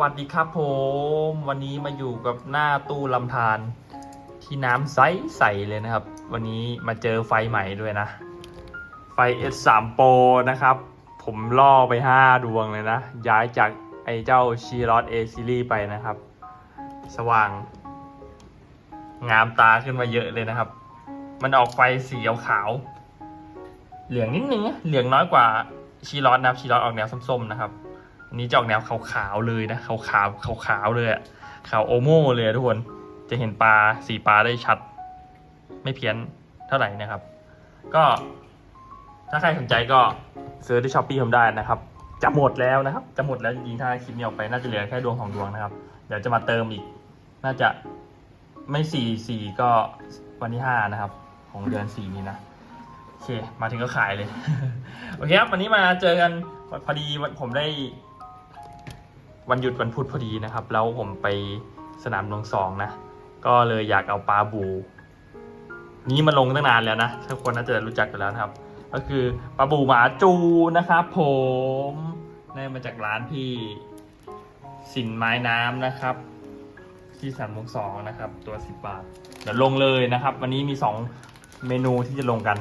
วัสดีครับผม วันนี้มาอยู่กับหน้าตู้ลำธารที่น้ำใสใสเลยนะครับ วันนี้มาเจอไฟใหม่ด้วยนะ ไฟ S3 Pro นะครับ ผมล่อไป 5 ดวงเลยนะ ย้ายจากไอ้เจ้าชีรอต A Series ไปนะครับ สว่าง งามตาขึ้นมาเยอะเลยนะครับ มันออกไฟสีขาว เหลืองนิดนึง เหลืองน้อยกว่าชีรอตนะครับชีรอตออกแนวส้มๆนะครับ อันนี้จะออกแนวขาวๆเลยนะขาวๆขาวๆเลยอะขาวโอโม่เลยทุกคนจะเห็นปลาสีปลาได้ชัด ไม่เพี้ยนเท่าไหร่นะครับ ก็ถ้าใครสนใจก็ซื้อที่ช้อปปี้ผมได้นะครับ จะหมดแล้วนะครับ จะหมดแล้วจริงๆถ้าคลิปนี้ออกไปน่าจะเหลือแค่ดวงของดวงนะครับ เดี๋ยวจะมาเติมอีก น่าจะไม่สี่สี่ก็วันที่ห้านะครับ ของเดือนสี่นี้นะโอเค มาถึงก็ขายเลย โอเคครับ วันนี้มาเจอกันพอดีวันผมได้ วันหยุดวันพุธพอดีนะครับ แล้วผมไปสนามหลวงสองนะ ก็เลยอยากเอาปลาบู นี้มาลงตั้งนานแล้วนะทุกคนน่าจะรู้จักกันแล้วนะครับ ก็คือปลาบูหมาจูนะครับ ผมได้มาจากร้านพี่สินไม้น้ำนะครับ ที่สนามงสองนะครับ ตัวสิบบาทเดี๋ยวลงเลยนะครับ วันนี้มีสองเมนูที่จะลงกัน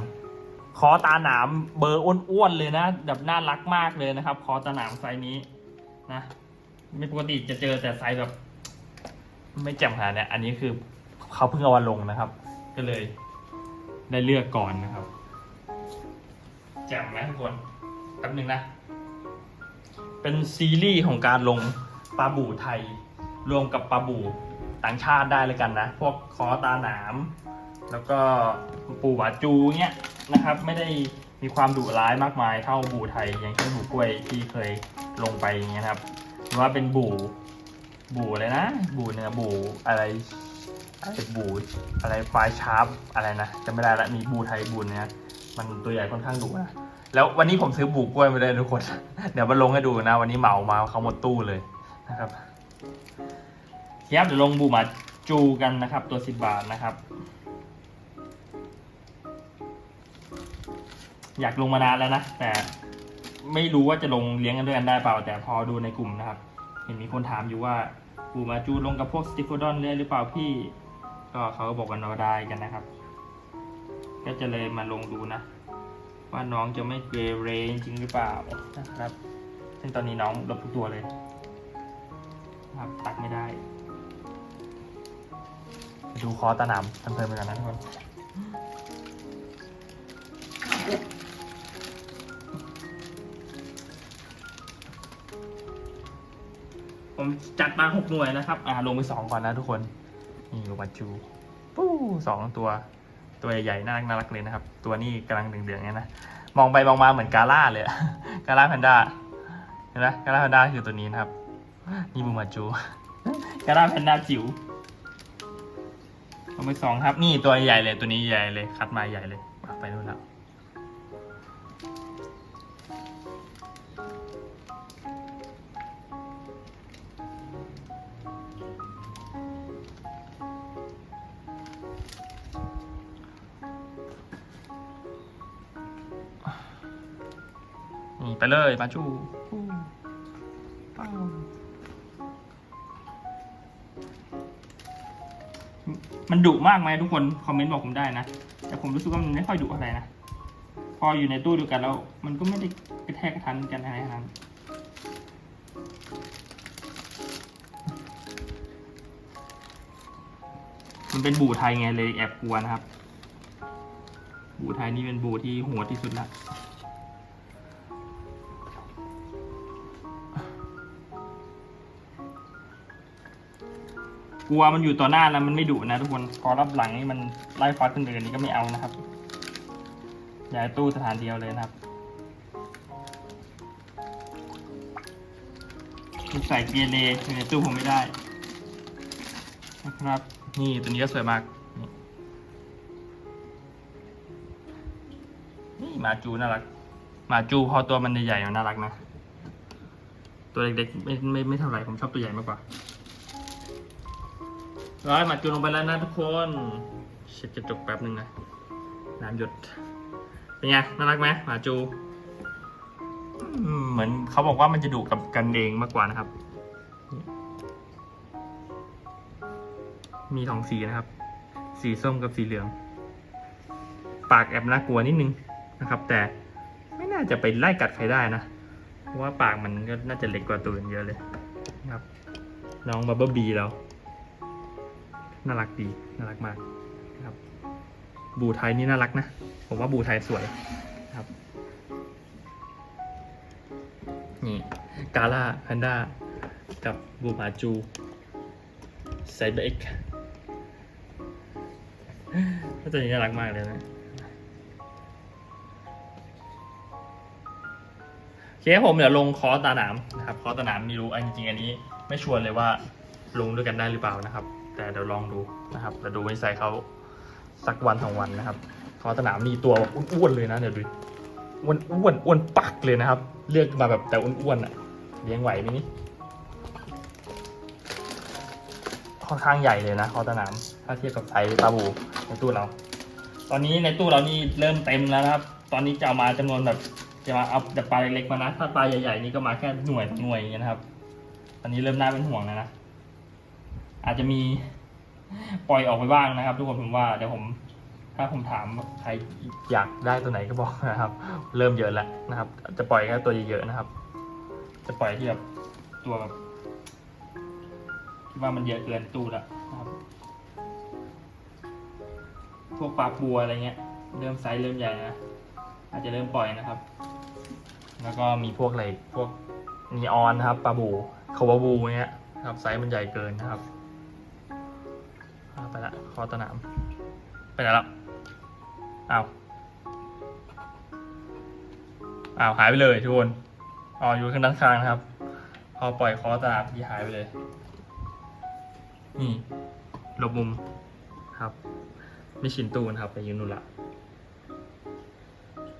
คอตาหนามเบอร์อ้วนๆเลยนะแบบน่ารักมากเลยนะครับคอตาหนามไซส์นี้นะ ไม่ปกติจะเจอแต่ไซส์แบบ ไม่แจ่มขนาดเนี้ยอันนี้คือเขาเพิ่งเอามาลงนะครับ ก็เลย ได้เลือกก่อนนะครับแจ่มไหมทุกคนแป๊บหนึ่งนะ เป็นซีรีส์ของการลงปลาบู่ไทย รวมกับปลาบู่ต่างชาติได้เลยกันนะ พวกคอตาหนาม แล้วก็ปูหวาจูเนี้ยนะครับ ไม่ได้มีความดุร้ายมากมายเท่าบู่ไทย อย่างเช่นบู่กล้วยที่เคยลงไปอย่างเงี้ยครับ ว่าเป็นบูบู่อะไรนะ บูเนื้อบูอะไรอะไรบูอะไรไฟชาร์ปอะไรนะจะไม่ได้ละมีบูไทยบูเนี้ยมันตัวใหญ่ค่อนข้างดุนะแล้ววันนี้ผมซื้อบูกล้วยมาเลยทุกคน เดี๋ยวมาลงให้ดูนะ วันนี้เหมามาเขาหมดตู้เลยนะครับเครับเดี๋ยวลงบู่หมาจูกันนะครับ ตัวสิบบาทนะครับ อยากลงมานานแล้วนะ แต่ ไม่รู้ว่าจะลงเลี้ยงกันด้วยกันได้เปล่า แต่พอดูในกลุ่มนะครับ เห็นมีคนถามอยู่ว่าปูมาจูลงกับพวกสติฟโฟดอนได้หรือเปล่าพี่ ก็เขาก็บอกว่าเราได้กันนะครับ ก็จะเลยมาลงดูนะ ว่าน้องจะไม่เกเรจริงหรือเปล่านะครับ ซึ่งตอนนี้น้องลบทุกตัวเลยนะครับตัดไม่ได้ ดูคอตะหนำเพลินๆไปกันนะทุกคน ผมจัดมาหกหน่วยนะครับ อ่าลงไปสองก่อนนะทุกคน นี่ลูกบาจูปู้สองตัว ตัวใหญ่ๆน่ารักน่ารักเลยนะครับ ตัวนี้กำลังเหลืองๆเนี่ยนะ มองไปมองมาเหมือนกาล่าเลยอะกาล่าแพนด้า เห็นไหมกาล่าแพนด้าคือตัวนี้นะครับ นี่บูมาจู กาล่าแพนด้าจิ๋วลงไปสองครับ นี่ตัวใหญ่เลย ตัวนี้ใหญ่เลย คัดมาใหญ่เลย ไปนู่นแล้ว ไปเลยมาจูมันดุมากไหมทุกคนคอมเมนต์บอกผมได้นะ แต่ผมรู้สึกว่ามันไม่ค่อยดุอะไรนะ พออยู่ในตู้เดียวกันแล้ว มันก็ไม่ได้กระแทกกระทันกันอะไรขนาดนั้นมันเป็นบูไทยไงเลยแอบกลัวนะครับ บูไทยนี่เป็นบูที่โหัวที่สุดละ กลัวมันอยู่ต่อหน้าแล้วมันไม่ดุนะทุกคนพอรับหลังนี่มันไล่ฟัดขึ้นเดินนี่ก็ไม่เอานะครับย้ายตู้สถานเดียวเลยนะครับใส่เกียร์เลอยู่ในตู้ผมไม่ได้นะครับ นี่ตัวนี้ก็สวยมากนี่มาจูน่ารักมาจูพอตัวมันใหญ่ๆมันน่ารักนะ ตัวเล็กๆไม่ไม่ไม่เท่าไหร่ผมชอบตัวใหญ่มากกว่า ร้อยหมาจูนลงไปแล้วนะทุกคนเช็ดกระจกแป๊บนึ่งนะน้ำหยด เป็นไงน่ารักไหมหมาจูเหมือนเขาบอกว่ามันจะดุกับกันเองมากกว่านะครับ มีสองสีนะครับ สีส้มกับสีเหลือง ปากแอบน่ากลัวนิดนึงนะครับ แต่ไม่น่าจะไปไล่กัดใครได้นะเพราะว่าปากมันก็น่าจะเล็กกว่าตัวอื่นเยอะเลยนะครับ น้องบับเบิลบีเรา น่ารักดีน่ารักมากนะครับ บูไทยนี่น่ารักนะ ผมว่าบูไทยสวยนะครับ นี่กาล่าแพนด้ากับบูมาจูไซเบอร์เอ็กตัวนี้น่ารักมากเลยนะโอเคผมเดี๋ยวลงคอสตาหนามนะครับคอสตาหนามไม่รู้อันจริงอันนี้ ไม่ชวร์เลยว่าลงด้วยกันได้หรือเปล่านะครับ แต่เดี๋ยวลองดูนะครับเดี๋ยวดูวิสัยเขาสักวันสองวันนะครับคอร์สตาหนามนี่ตัวอ้วนๆเลยนะเดี๋ยวดูอ้วนอ้วนอ้วนปักเลยนะครับ เลือกมาแบบแต่อ้วนๆอะเลี้ยงไหวไหมนี่ค่อนข้างใหญ่เลยนะคอสตานาม ถ้าเทียบกับไซส์ปลาบูในตู้เรา ตอนนี้ในตู้เรานี่เริ่มเต็มแล้วนะครับ ตอนนี้จะามาจำนวนแบบจะมาเอาแต่ปลาเล็กๆมานะ ถ้าปลาใหญ่ๆนี่ก็มาแค่หน่วยสองหน่วยอย่างเงี้ยนะครับ ตอนนี้เริ่มน่าเป็นห่วงแล้วนะ อาจจะมีปล่อยออกไปบ้างนะครับ ทุกคนผมว่าเดี๋ยวผมถ้าผมถามใครอยากได้ตัวไหนก็บอกนะครับ เริ่มเยอะแล้วนะครับ จะปล่อยแค่ตัวเยอะๆนะครับ จะปล่อยที่แบบตัวแบบคิดว่ามันเยอะเกินตู้ล้วนะครับ พวกปลาบัวอะไรเงี้ย เริ่มไซส์เริ่มใหญ่นะอาจจะเริ่มปล่อยนะครับ แล้วก็มีพวกอะไรพวกนีออนนะครับปลาบูคาวาบูเนี้ยนะครับไซส์มันใหญ่เกินนะครับ ละคอตนาม ไปไหนแล้วอ้าวอ้าวหายไปเลยทุกคนอ๋ออยู่ข้างด้านข้างนะครับ พอปล่อยคอตะหนามที่หายไปเลย นี่หลบมุมครับไม่ชินตูนะครับไปยืนนู่นละ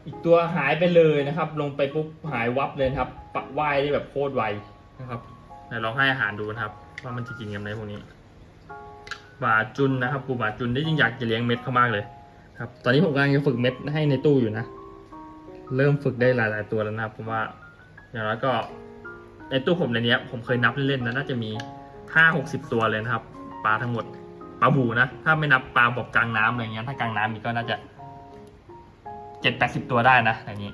อีกตัวหายไปเลยนะครับ ลงไปปุ๊บหายวับเลยครับปะว่ายได้แบบโคตรไวนะครับเดี๋ยวลองให้อาหารดูนะครับ ว่ามันจะกินกันไหมพวกนี้ บาจุนนะครับปูบาจุนได้ยิ่งอยากจะเลี้ยงเม็ดเขามากเลยครับ ตอนนี้ผมกำลังจะฝึกเม็ดให้ในตู้อยู่นะ เริ่มฝึกได้หลาย ๆ ตัวแล้วนะครับผมว่าอย่างน้อยก็ในตู้ผมในนี้ผมเคยนับเล่นๆนะน่าจะมีห้าหกสิบตัวเลยนะครับปลาทั้งหมดปลาบูนะ ถ้าไม่นับปลาบอกกลางน้ำอะไรเงี้ยถ้ากลางน้ำนี่ก็น่าจะเจ็ดแปดสิบตัวได้นะอย่างนี้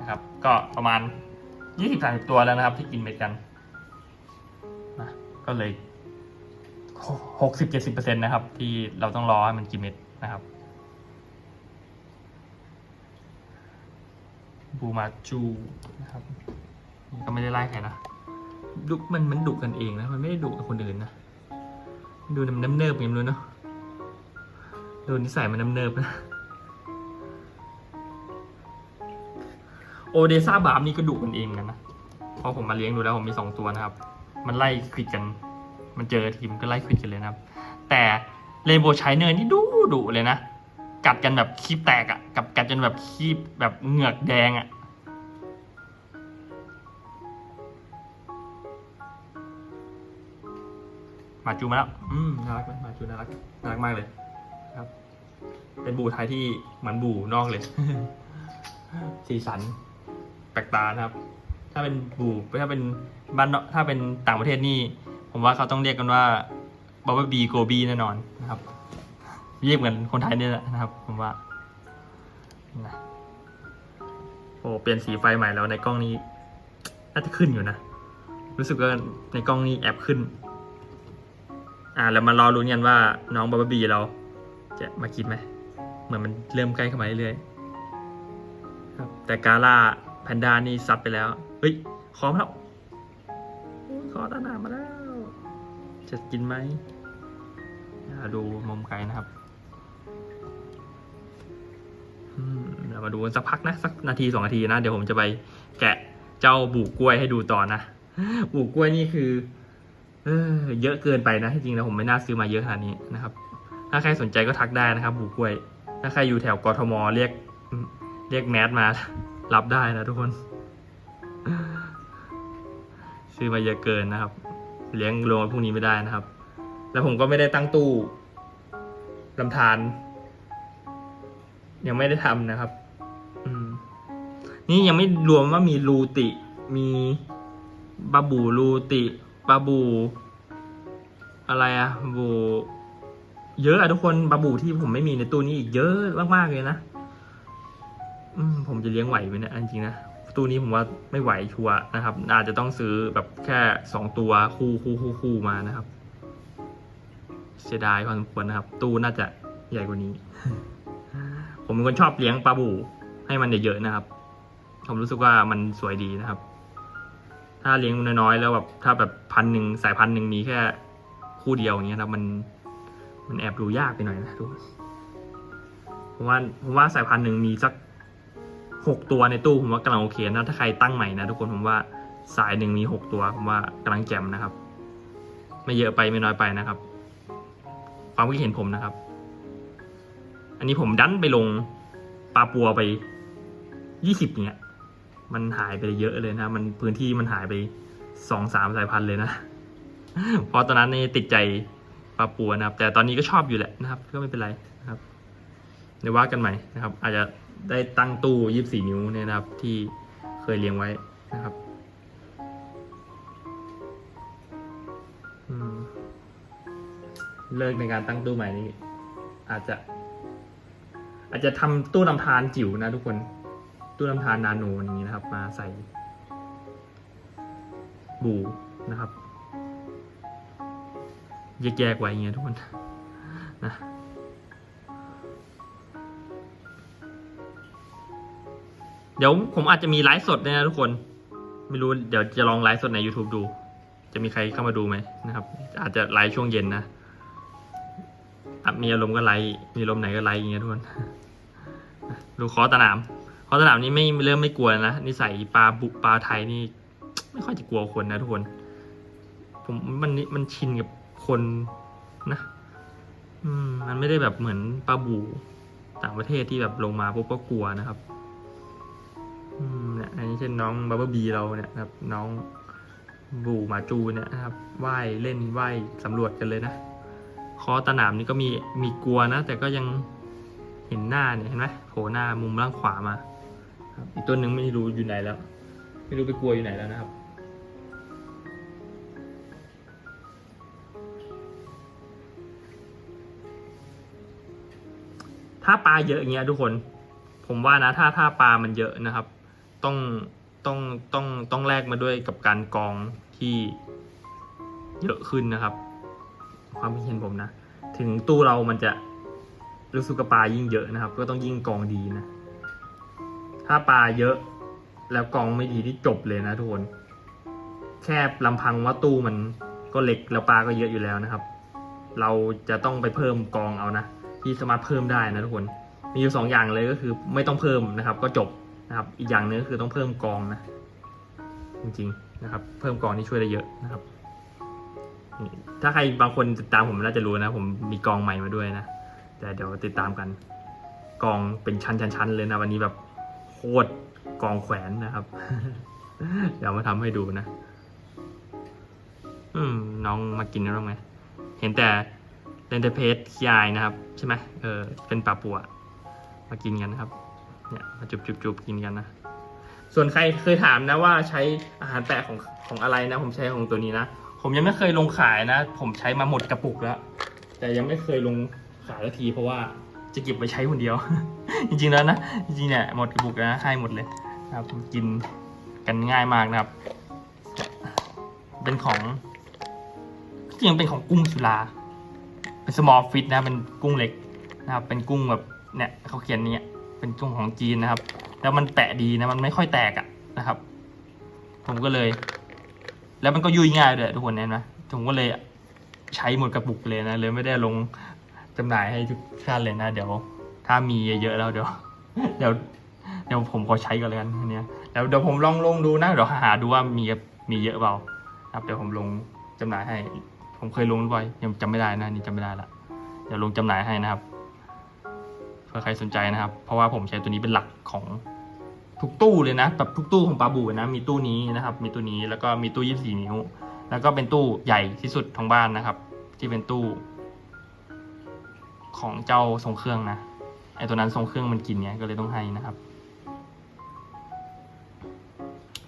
นะครับ ก็ประมาณยี่สิบสามสิบตัวแล้วนะครับ ที่กินเม็ดกันนะก็เลย หกสิบเจ็ดสิบเปอร์เซ็นต์นะครับ ที่เราต้องรอให้มันกินเม็ดนะครับ บูมาจูนะครับก็ไม่ได้ไล่ใครนะดุมันมันดุกันเองนะ มันไม่ได้ดุกับคนอื่นนะ ดูน้ำเนิบอย่างนู้นเนาะดูนิสัยมันน้ำเนิบนะ โอเดซ่าบาร์มนี่ก็ดุกันเองกันนะ พอผมมาเลี้ยงดูแล้วผมมีสองตัวนะครับ มันไล่ควิดกัน มันเจอทีมก็ไล่ควิดกันเลยนะครับ แต่เรนโบว์ไชเนอร์นี่ดุดุเลยนะ กัดกันแบบคีบแตกอะ่ะ กับกัดจนแบบคีบแบบเหงือกแดงอะ่ะมาจูมาแล้ว อืมน่ารักไหมมาจูน่ารัก น่ารักมากเลยครับ เป็นบูไทยที่เหมือนบูนอกเลย สีสันแปลกตานะครับ ถ้าเป็นบูถ้าเป็นบ้านถ้าเป็นต่างประเทศนี่ ผมว่าเขาต้องเรียกกันว่าบ b บ e บีโกบีแน่นอนนะครับ เรียกเหมือนคนไทยเนี่ยแหละนะครับ ผมว่านะโอ้เปลี่ยนสีไฟใหม่แล้วในกล้องนี้น่าจะขึ้นอยู่นะ รู้สึกว่าในกล้องนี้แอบขึ้น อ่าแล้วมารอรุ้นกันว่าน้องบ b บ e บีเราจะมากินไหมเหมือนมันเริ่มใกล้เข้ามาเรื่อยๆครับ แต่กาล่าแพนด้านี่ซัดไปแล้ว เฮ้ย ขอมาแล้วอุ๊ยขอตาหนามาแล้ว จะกินไหมอ่าดูมุมไกลนะครับเดี๋ยวมาดูกันสักพักนะ สักนาทีสองนาทีนะ เดี๋ยวผมจะไปแกะเจ้าบูกกล้วยให้ดูต่อนะ บูกกล้วยนี่คือเออเยอะเกินไปนะจริงๆแล้วผมไม่น่าซื้อมาเยอะขนาดนี้นะครับ ถ้าใครสนใจก็ทักได้นะครับ บูกล้วย ถ้าใครอยู่แถวกทมเรียก เรียกแมสมา รับได้นะทุกคน ซื้อมาเยอะเกินนะครับ เลี้ยงรวมพวกนี้ไม่ได้นะครับ แล้วผมก็ไม่ได้ตั้งตู้ลำธารยังไม่ได้ทำนะครับนี่ยังไม่รวมว่ามีรูติ มีบาบูรูติบาบู อะไรอะบู เยอะอะทุกคนปลาบูที่ผมไม่มีในตู้นี้อีกเยอะมากๆเลยนะอืผมจะเลี้ยงไหวไหมเนี่ยจริงนะ ตู้นี้ผมว่าไม่ไหวชัวนะครับ อาจจะต้องซื้อแบบแค่สองตัวคู่คู่คู่คู่มานะครับ เสียดายพอสมควรนะครับ ตู้น่าจะใหญ่กว่านี้ ผมเป็นคนชอบเลี้ยงปลาบูให้มันเยอะๆนะครับ ผมรู้สึกว่ามันสวยดีนะครับ ถ้าเลี้ยงน้อยๆแล้วแบบถ้าแบบพันหนึ่งสายพันหนึ่งมีแค่คู่เดียวอย่างเงี้ยนะมันมันแอบดูยากไปหน่อยนะทุกคนผมว่าผมว่าสายพันธุ์หนึ่งมีสัก หกตัวในตู้ผมว่ากำลังโอเคนะถ้าใครตั้งใหม่นะทุกคนผมว่าสายหนึ่งมีหกตัวผมว่ากำลังแจ่มนะครับ ไม่เยอะไปไม่น้อยไปนะครับ ความคิดเห็นผมนะครับ อันนี้ผมดันไปลงปลาปัวไปยี่สิบเนี่ยมันหายไปเยอะเลยนะ มันพื้นที่มันหายไปสองสามสายพันธุ์เลยนะพราะตอนนั้นนี่ติดใจปลาปัวนะครับ แต่ตอนนี้ก็ชอบอยู่แหละนะครับ ก็ไม่เป็นไรนะครับเดี๋ยวว่ากันใหม่นะครับ อาจจะ ได้ตั้งตู้ยี่สี่นิ้วเนี่ยนะครับ ที่เคยเลี้ยงไว้นะครับเลิกในการตั้งตู้ใหม่นี้ อาจจะ อาจจะทำตู้นำทานจิ๋วนะทุกคน ตู้นำทานนาโนอย่างนี้นะครับ มาใส่บูนะครับแยกๆไว้อย่างเงี้ยทุกคนนะ เดี๋ยวผมอาจจะมีไลฟ์สดด้วยนะทุกคน ไม่รู้เดี๋ยวจะลองไลฟ์สดใน YouTube ดู จะมีใครเข้ามาดูไหมนะครับ อาจจะไลฟ์ช่วงเย็นนะมีอารมณ์ก็ไลฟ์มีอารมณ์ไหนก็ไลฟ์อย่างเงี้ยทุกคนดูคอสนามคอสนามนี่ไม่เริ่มไม่กลัวนะนิสัยปลาบุปลาไทยนี่ ไม่ค่อยจะกลัวคนนะทุกคน ผมมันมันชินกับคนนะอืมมันไม่ได้แบบเหมือนปลาบูต่างประเทศที่แบบลงมาปุ๊บก็กลัวนะครับ เนี่ยอันนี้เช่นน้องบับเบิลบีเราเนี่ยครับน้องบูหมาจูเนี่ยนะครับว่ายเล่นว่ายสำรวจกันเลยนะคอสนามนี่ก็มีมีกลัวนะ แต่ก็ยังเห็นหน้าเนี่ยเห็นไหมโผล่หน้ามุมล่างขวามาอีกตัวหนึ่งไม่รู้อยู่ไหนแล้ว ไม่รู้ไปกลัวอยู่ไหนแล้วนะครับถ้าปลาเยอะอย่างเงี้ยทุกคน ผมว่านะถ้าถ้าปลามันเยอะนะครับ ต้องต้องต้องต้องแลกมาด้วยกับการกองที่เยอะขึ้นนะครับ ความคิดเห็นผมนะ ถึงตู้เรามันจะรู้สึกกับปลายิ่งเยอะนะครับ ก็ต้องยิ่งกองดีนะ ถ้าปลาเยอะแล้วกองไม่ดีที่จบเลยนะทุกคน แค่ลำพังว่าตู้มันก็เล็กแล้วปลาก็เยอะอยู่แล้วนะครับ เราจะต้องไปเพิ่มกองเอานะ ที่สามารถเพิ่มได้นะทุกคน มีอยู่สองอย่างเลยก็คือไม่ต้องเพิ่มนะครับ ก็จบ นะครับ อีกอย่างหนึงก็คือต้องเพิ่มกองนะ จริงๆนะครับ เพิ่มกองนี่ช่วยได้เยอะนะครับนี่ถ้าใครบางคนติดตามผมน่าจะรู้นะ ผมมีกองใหม่มาด้วยนะ แต่เดี๋ยวติดตามกัน กองเป็นชั้นๆๆเลยนะ วันนี้แบบโคตรกองแขวนนะครับ เดี๋ยวมาทำให้ดูนะ อืม น้องมากินแล้วไหมเห็นแต่เลนเตเพสคียายนะครับ ใช่ไหมเออเป็นปลาปัวมากินกันนะครับ เนี่ยมาจุบจุบจุบกินกันนะ ส่วนใครเคยถามนะว่าใช้อาหารแปะของของอะไรนะ ผมใช้ของตัวนี้นะ ผมยังไม่เคยลงขายนะ ผมใช้มาหมดกระปุกแล้ว แต่ยังไม่เคยลงขายสักที เพราะว่าจะเก็บไว้ใช้คนเดียว จริงๆแล้วนะ จริงๆเนี่ยหมดกระปุกแล้วนะให้หมดเลยนะครับกินกันง่ายมากนะครับ เป็นของจริงเป็นของกุ้งสุราเป็น small fit นะ เป็นกุ้งเล็กนะครับ เป็นกุ้งแบบเนี่ยเขาเขียนเนี่ย เป็นกุ้งของจีนนะครับ แล้วมันแปะดีนะมันไม่ค่อยแตกอะนะครับ ผมก็เลย แล้วมันก็ยุ่ยง่ายด้วยทุกคนเห็นไหมผมก็เลยใช้หมดกระปุกเลยนะเลยไม่ได้ลงจำหน่ายให้ทุกท่านเลยนะ เดี๋ยว ถ้ามีเยอะๆแล้วเดี๋ยว เดี๋ยวเดี๋ยวผมขอใช้ก่อนเลยกันเนี้ยแล้วเดี๋ยวผมลองลงดูนะเดี๋ยวหาดูว่ามีมีเยอะเปล่าครับเดี๋ยวผมลงจำหน่ายให้ ผมเคยลงบ่อยยังจำไม่ได้นะนี่จำไม่ได้ละเดี๋ยวลงจำหน่ายให้นะครับ เผื่อใครสนใจนะครับ เพราะว่าผมใช้ตัวนี้เป็นหลักของทุกตู้เลยนะแบบทุกตู้ของปาบูนะ มีตู้นี้นะครับ มีตู้นี้แล้วก็มีตู้ 24 นิ้ว แล้วก็เป็นตู้ใหญ่ที่สุดของบ้านนะครับ ที่เป็นตู้ ของเจ้าทรงเครื่องนะไอตัวนั้นทรงเครื่องมันกินเนี่ยก็เลยต้องให้นะครับ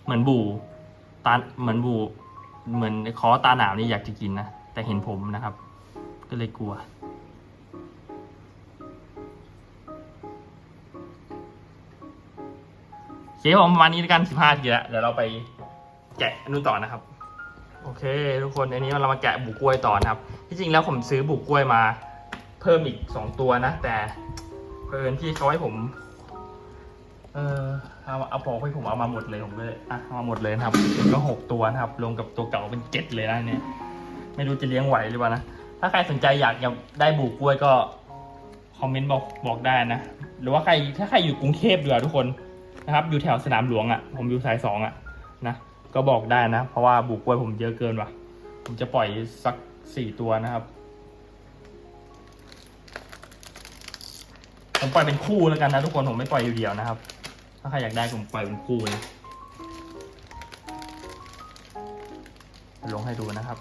เหมือนบูตาเหมือนบูเหมือนคอตาหนาวนี่อยากจะกินนะแต่เห็นผมนะครับ ก็เลยกลัว เคผมประมาณนี้แล้วกันสิบห้าทีแล้วเดี๋ยวเราไปแกะอันนู่นต่อนะครับ โอเค ทุกคนอันนี้เรามาแกะบุกกล้วยต่อนะครับ ที่จริงแล้วผมซื้อบุกกล้วยมาเพิ่มอีกสองตัวนะ แต่เพิ่อนพี่เขาให้ผม เออเอาเอาบอกให้ผมเอามาหมดเลยผมก็เลยอะเอามาหมดเลยนะครับก็หกตัวนะครับรวมกับตัวเก่าเป็นเจ็ดเลยนะเนี่ย ไม่รู้จะเลี้ยงไหวหรือเปล่านะถ้าใครสนใจอยากอยากได้บุกกล้วยก็คอมเมนต์บอกบอกได้นะ หรือว่าใครถ้าใครอยู่กรุงเทพด้วยทุกคน นะครับ อยู่แถวสนามหลวงอะ่ะ ผมอยู่สายสองอะ่ะนะ ก็บอกได้นะ เพราะว่าบุกกล้วยผมเยอะเกินว่ะ ผมจะปล่อยสักสี่ตัวนะครับ ผมปล่อยเป็นคู่แล้วกันนะทุกคน ผมไม่ปล่อยอยู่เดียวนะครับ ถ้าใครอยากได้ผมปล่อยเป็นคู่นะลงให้ดูนะครับ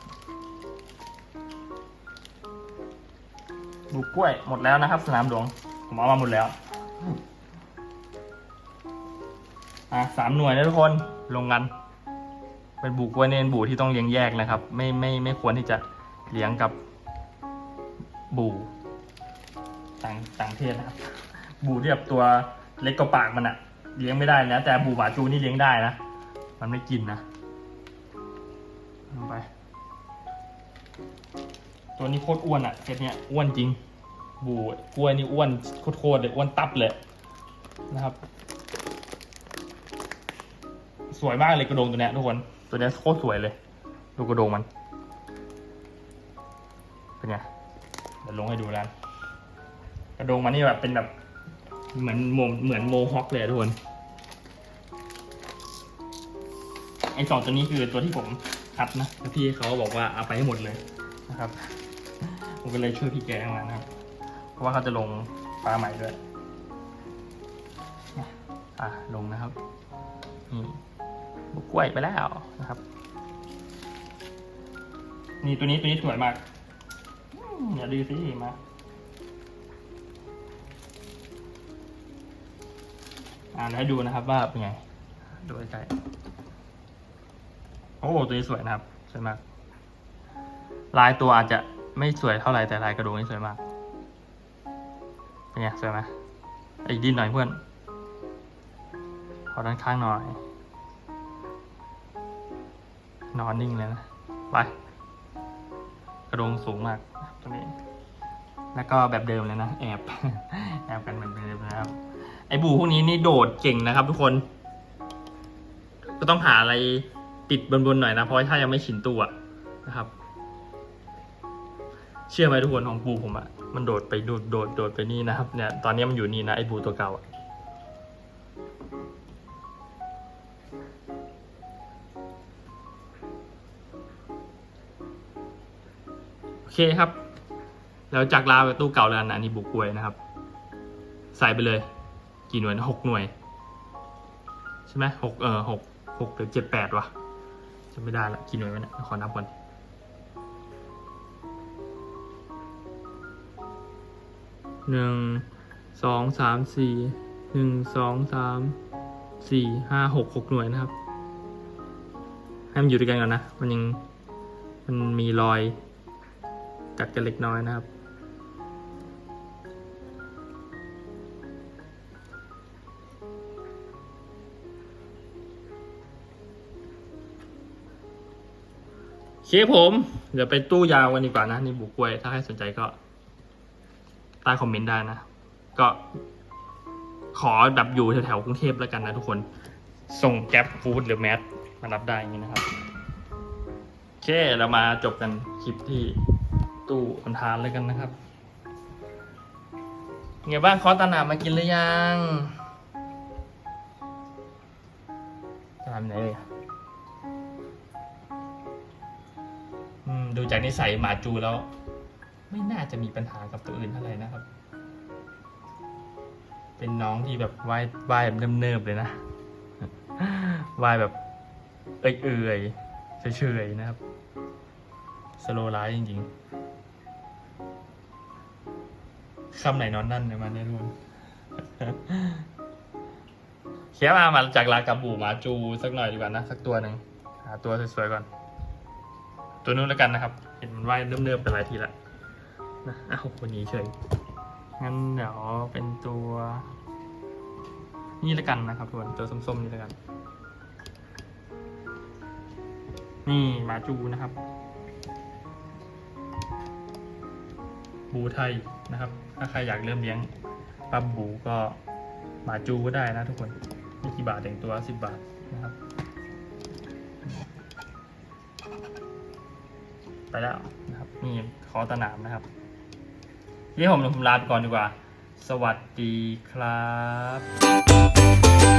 บุกกล้วยหมดแล้วนะครับ สนามหลวง ผมเอามาหมดแล้ว อะสามหน่วยนะทุกคนลงกัน เป็นบุกวยเนนบูที่ต้องเลี้ยงแยกนะครับ ไม่ไม่ไม่ควรที่จะเลี้ยงกับบูต่างต่างเพศนะครับ บูที่แบบตัวเล็กกว่าปากมันอะเลี้ยงไม่ได้นะแต่บูหมาจูนี่เลี้ยงได้นะมันไม่กินนะลงไป ตัวนี้โคตรอ้วนอะเซตเนี้ยอ้วนจริง บูกล้วยนี่อ้วนโคตรเลยอ้วนตับเลยนะครับ สวยมากเลยกระโดงตัวเนี้ยทุกคน ตัวเนี้ยโคตรสวยเลย ดูกระโดงมัน เป็นไง เดี๋ยวลงให้ดูแล้วกระโดงมันนี่แบบเป็นแบบ เหมือนโมเหมือนโมฮอคเลยทุกคน ไอสองตัวนี้คือตัวที่ผมคัดนะพี่เขาบอกว่าเอาไปให้หมดเลยนะครับ ผมก็เลยช่วยพี่แกมานะครับ เพราะว่าเขาจะลงปลาใหม่ด้วยอะลงนะครับนี่ บุกกล้วยไปแล้วนะครับ นี่ตัวนี้ตัวนี้สวยมากอย่าดูสิมาอ่านให้ดูนะครับว่าเป็นไง ดูใกล้ๆโอ้ตัวนี้สวยนะครับสวยมาก ลายตัวอาจจะไม่สวยเท่าไหร่แต่ลายกระดูกนี่สวยมากเป็นไงสวยไหมอีกดินหน่อยเพื่อนขอด้านข้างหน่อย นอนนิ่งเลยนะ ไป กระโดงสูงมากตรงนี้ แล้วก็แบบเดิมเลยนะ แอบ แอบกันเหมือนเดิมนะครับ ไอ้บูพวกนี้นี่โดดเก่งนะครับ ทุกคน ก็ต้องหาอะไรติดบนๆหน่อยนะ เพราะถ้ายังไม่ชินตัวนะครับ เชื่อไหมทุกคนของบูผมอะมันโดดไปโดดโดดโดดไปนี่นะครับ เนี่ย ตอนนี้มันอยู่นี่นะไอ้บูตัวเก่าอะ อเคครับ แล้วจากลาตู้เก่าแล้วนะอันนี้บุกกลวยนะครับ ใส่ไปเลย กี่หน่วยนะหกหน่วย ใช่ไหมหกเออหกหกหรือเจ็ดแปดวะจะไม่ได้ละกี่หน่วยวะเนี่ยขอนับก่อนหนึ่งสองสามสี่หนึ่งสองสามสี่ห้าหกหกหน่วยนะครับ ให้มันอยู่ด้วยกันก่อนนะ มันยังมันมีรอย กัดกันเล็กน้อยนะครับ โอเคผม เดี๋ยวไปตู้ยาวกันดีกว่านะ นี่บุกกล้วยถ้าใครสนใจก็ ใต้คอมเมนต์ได้นะ ก็ขอแบบอยู่แถวๆกรุงเทพแล้วกันนะทุกคน ส่งแก๊ปฟู้ดหรือแมสมารับได้อย่างนี้นะครับ โอเค เรามาจบกันคลิปที่ ตู้คนทานเลยกันนะครับไงบ้างคอตานามากินหรือยังจะทำไหนเลยอะอืมดูจากนิสัยหมาจูแล้ว ไม่น่าจะมีปัญหากับตัวอื่นเท่าไหร่นะครับ เป็นน้องที่แบบว่ายว่ายแบบเนิบๆเลยนะว่ายแบบเอื่อยๆเฉยๆนะครับสโลไลท์จริงๆ คำไหนนอนนั่นเนี่ยมันเนี่ยทุกคนเขียมามาจากลากาบูมาจูสักหน่อยดีกว่านะ สักตัวหนึ่งหาตัวสวยๆก่อน ตัวนู้นแล้วกันนะครับ เห็นมันว่ายเริ่มๆเป็นหลายทีละนะอ้าวคนนี้เฉยงั้นเดี๋ยวเป็นตัว นี่และกันนะครับทุกคนตัวส้มๆนี่และกัน นี่มาจูนะครับ บูไทย นะครับ ถ้าใครอยากเริ่มเลี้ยงปลาบูก็หมาจูก็ได้นะทุกคนไม่กี่บาทแต่งตัวสิบบาทนะครับ ไปแล้วนะครับนี่ขอสนามนะครับที่ผมผมลาไปก่อนดีกว่า สวัสดีครับ